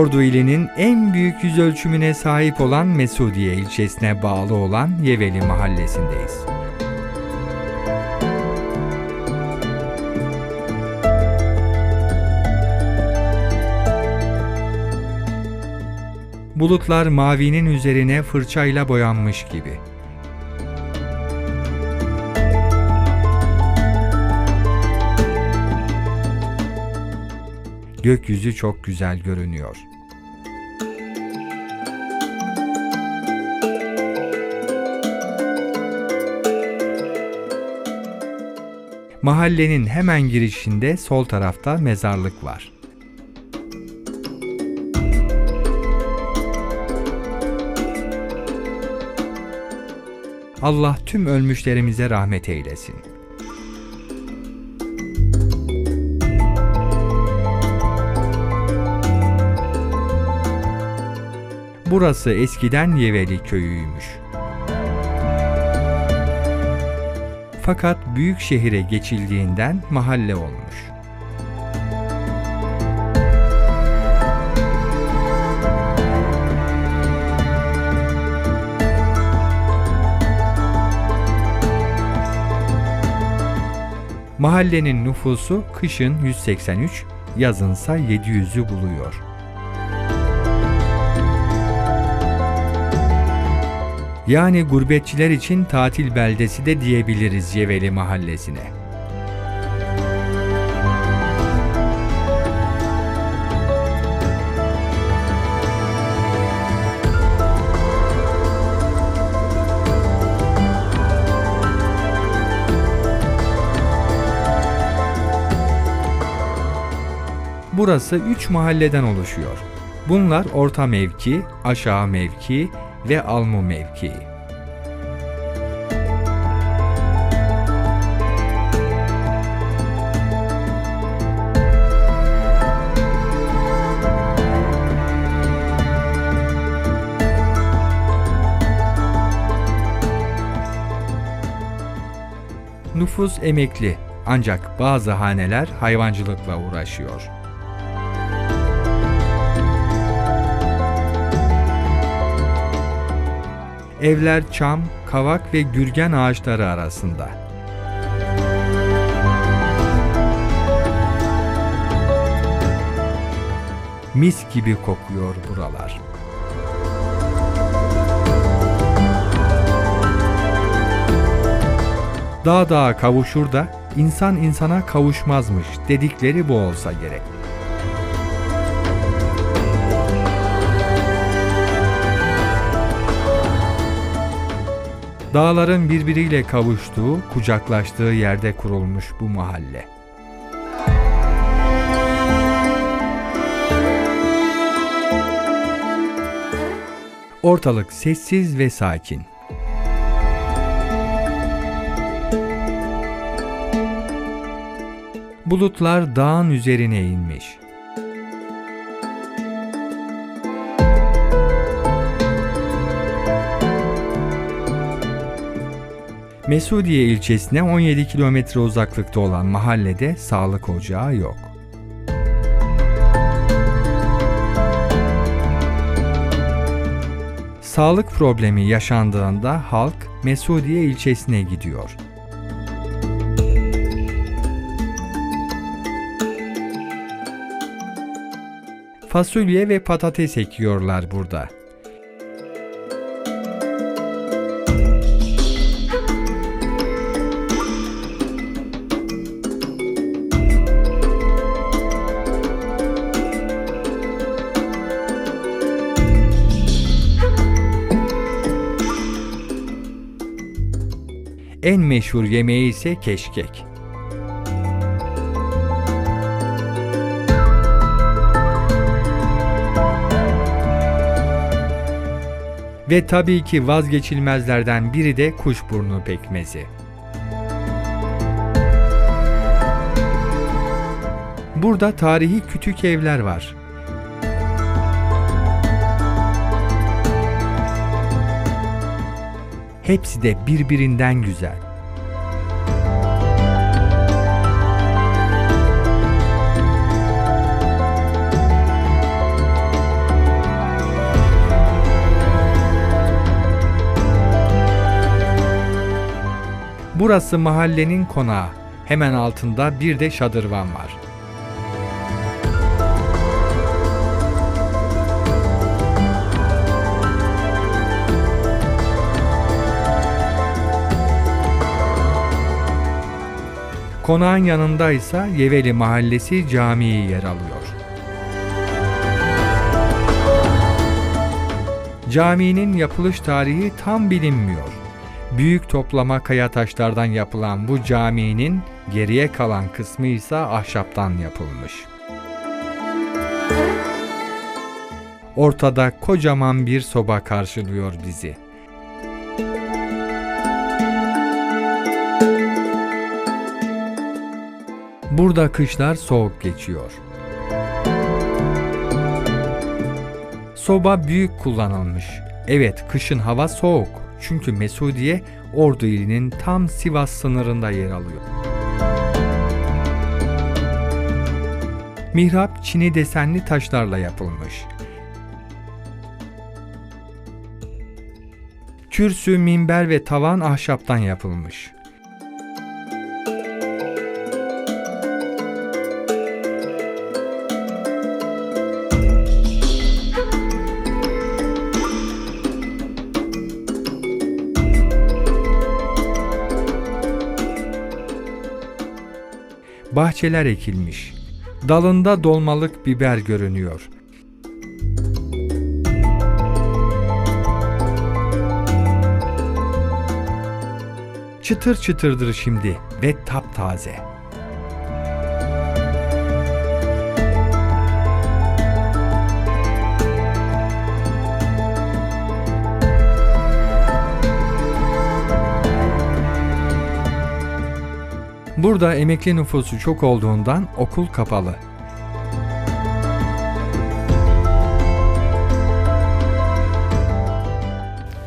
Ordu ilinin en büyük yüz ölçümüne sahip olan Mesudiye ilçesine bağlı olan Yeveli mahallesindeyiz. Bulutlar mavinin üzerine fırçayla boyanmış gibi. Gökyüzü çok güzel görünüyor. Mahallenin hemen girişinde sol tarafta mezarlık var. Allah tüm ölmüşlerimize rahmet eylesin. Burası eskiden Yeveli köyüymüş. Fakat büyük şehire geçildiğinden mahalle olmuş. Mahallenin nüfusu kışın 183, yazınsa 700'ü buluyor. Yani gurbetçiler için tatil beldesi de diyebiliriz Yeveli mahallesine. Burası üç mahalleden oluşuyor. Bunlar orta mevki, aşağı mevki ve almu mevkii. Nüfus emekli ancak bazı haneler hayvancılıkla uğraşıyor. Evler çam, kavak ve gürgen ağaçları arasında. Mis gibi kokuyor buralar. Dağ dağa kavuşur da insan insana kavuşmazmış dedikleri bu olsa gerek. Dağların birbiriyle kavuştuğu, kucaklaştığı yerde kurulmuş bu mahalle. Ortalık sessiz ve sakin. Bulutlar dağın üzerine inmiş. Mesudiye ilçesine 17 kilometre uzaklıkta olan mahallede sağlık ocağı yok. Sağlık problemi yaşandığında halk Mesudiye ilçesine gidiyor. Fasulye ve patates ekiyorlar burada. En meşhur yemeği ise keşkek. Ve tabii ki vazgeçilmezlerden biri de kuşburnu pekmezi. Burada tarihi kütük evler var. Hepsi de birbirinden güzel. Burası mahallenin konağı. Hemen altında bir de şadırvan var. Konağın yanında ise Yeveli Mahallesi Camii yer alıyor. Caminin yapılış tarihi tam bilinmiyor. Büyük toplama kaya taşlardan yapılan bu caminin geriye kalan kısmı ise ahşaptan yapılmış. Ortada kocaman bir soba karşılıyor bizi. Burada kışlar soğuk geçiyor. Soba büyük kullanılmış. Evet, kışın hava soğuk. Çünkü Mesudiye Ordu ilinin tam Sivas sınırında yer alıyor. Mihrap çini desenli taşlarla yapılmış. Kürsü, minber ve tavan ahşaptan yapılmış. Bahçeler ekilmiş. Dalında dolmalık biber görünüyor. Çıtır çıtırdır şimdi ve taptaze. Burada emekli nüfusu çok olduğundan okul kapalı.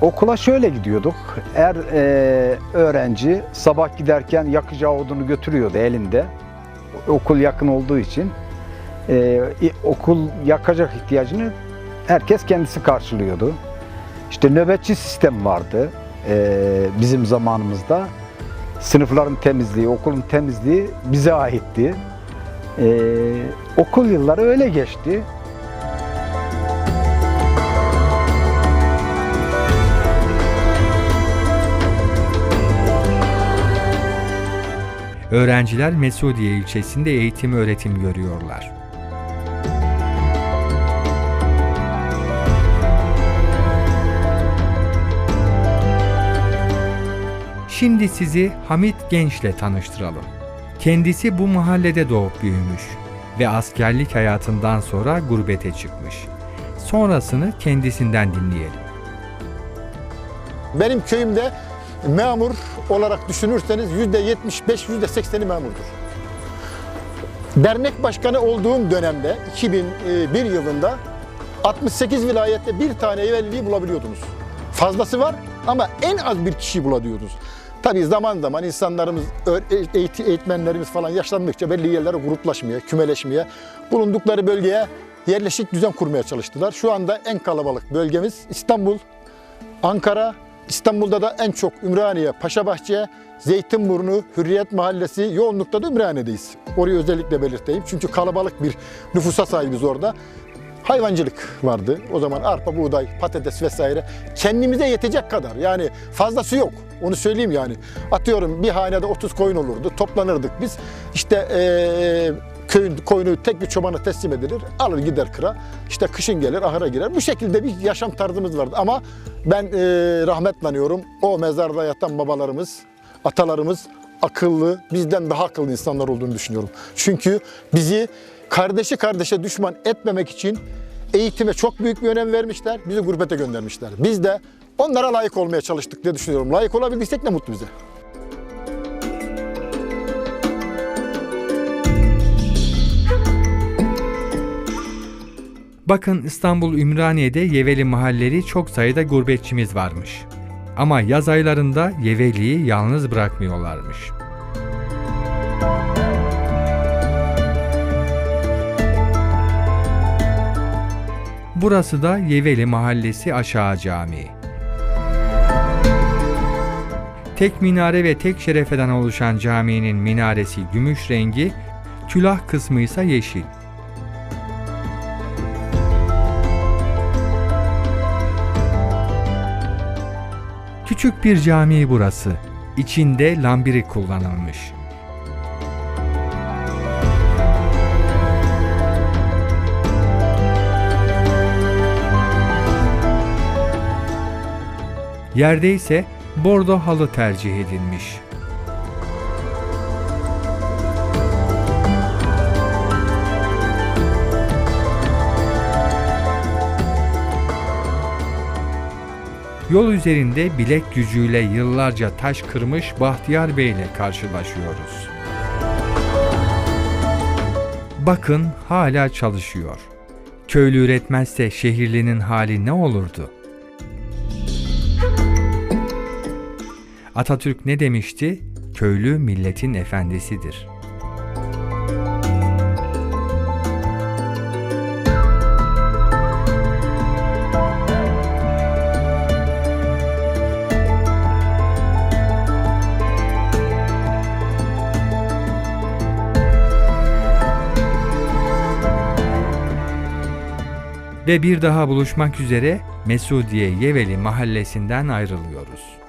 Okula şöyle gidiyorduk. Eğer e, öğrenci sabah giderken yakacağı odunu götürüyordu elinde. Okul yakın olduğu için. E, okul yakacak ihtiyacını herkes kendisi karşılıyordu. İşte nöbetçi sistem vardı e, bizim zamanımızda. Sınıfların temizliği, okulun temizliği bize aitti. E, okul yılları öyle geçti. Öğrenciler Mesudiye ilçesinde eğitim öğretim görüyorlar. Şimdi sizi Hamit Genç'le tanıştıralım. Kendisi bu mahallede doğup büyümüş ve askerlik hayatından sonra gurbete çıkmış. Sonrasını kendisinden dinleyelim. Benim köyümde memur olarak düşünürseniz yüzde 75, yüzde 80'i memurdur. Dernek başkanı olduğum dönemde 2001 yılında 68 vilayette bir tane evliliği bulabiliyordunuz. Fazlası var ama en az bir kişi bulabiliyordunuz. Tabii zaman zaman insanlarımız, eğiti- eğitmenlerimiz falan yaşlandıkça belli yerlere gruplaşmaya, kümeleşmeye, bulundukları bölgeye yerleşik düzen kurmaya çalıştılar. Şu anda en kalabalık bölgemiz İstanbul, Ankara, İstanbul'da da en çok Ümraniye, Paşabahçe, Zeytinburnu, Hürriyet Mahallesi yoğunlukta da Ümraniye'deyiz. Orayı özellikle belirteyim. Çünkü kalabalık bir nüfusa sahibiz orada. Hayvancılık vardı. O zaman arpa, buğday, patates vesaire. Kendimize yetecek kadar. Yani fazlası yok. Onu söyleyeyim yani. Atıyorum bir hanede 30 koyun olurdu. Toplanırdık biz. İşte eee köyün koyunu tek bir çobana teslim edilir. Alır gider kıra. İşte kışın gelir ahıra girer. Bu şekilde bir yaşam tarzımız vardı. Ama ben eee rahmetle anıyorum. O mezarda yatan babalarımız, atalarımız akıllı, bizden daha akıllı insanlar olduğunu düşünüyorum. Çünkü bizi kardeşi kardeşe düşman etmemek için eğitime çok büyük bir önem vermişler. Bizi gurbete göndermişler. Biz de onlara layık olmaya çalıştık diye düşünüyorum. Layık olabildiysek ne mutlu bize. Bakın İstanbul Ümraniye'de Yeveli mahalleri çok sayıda gurbetçimiz varmış. Ama yaz aylarında Yeveli'yi yalnız bırakmıyorlarmış. Burası da Yeveli Mahallesi Aşağı Camii. Tek minare ve tek şerefeden oluşan caminin minaresi gümüş rengi, külah kısmı ise yeşil. Küçük bir cami burası. İçinde lambiri kullanılmış. Yerde ise bordo halı tercih edilmiş. Yol üzerinde bilek gücüyle yıllarca taş kırmış Bahtiyar Bey ile karşılaşıyoruz. Bakın hala çalışıyor. Köylü üretmezse şehirlinin hali ne olurdu? Atatürk ne demişti? Köylü milletin efendisidir. Ve bir daha buluşmak üzere Mesudiye Yeveli mahallesinden ayrılıyoruz.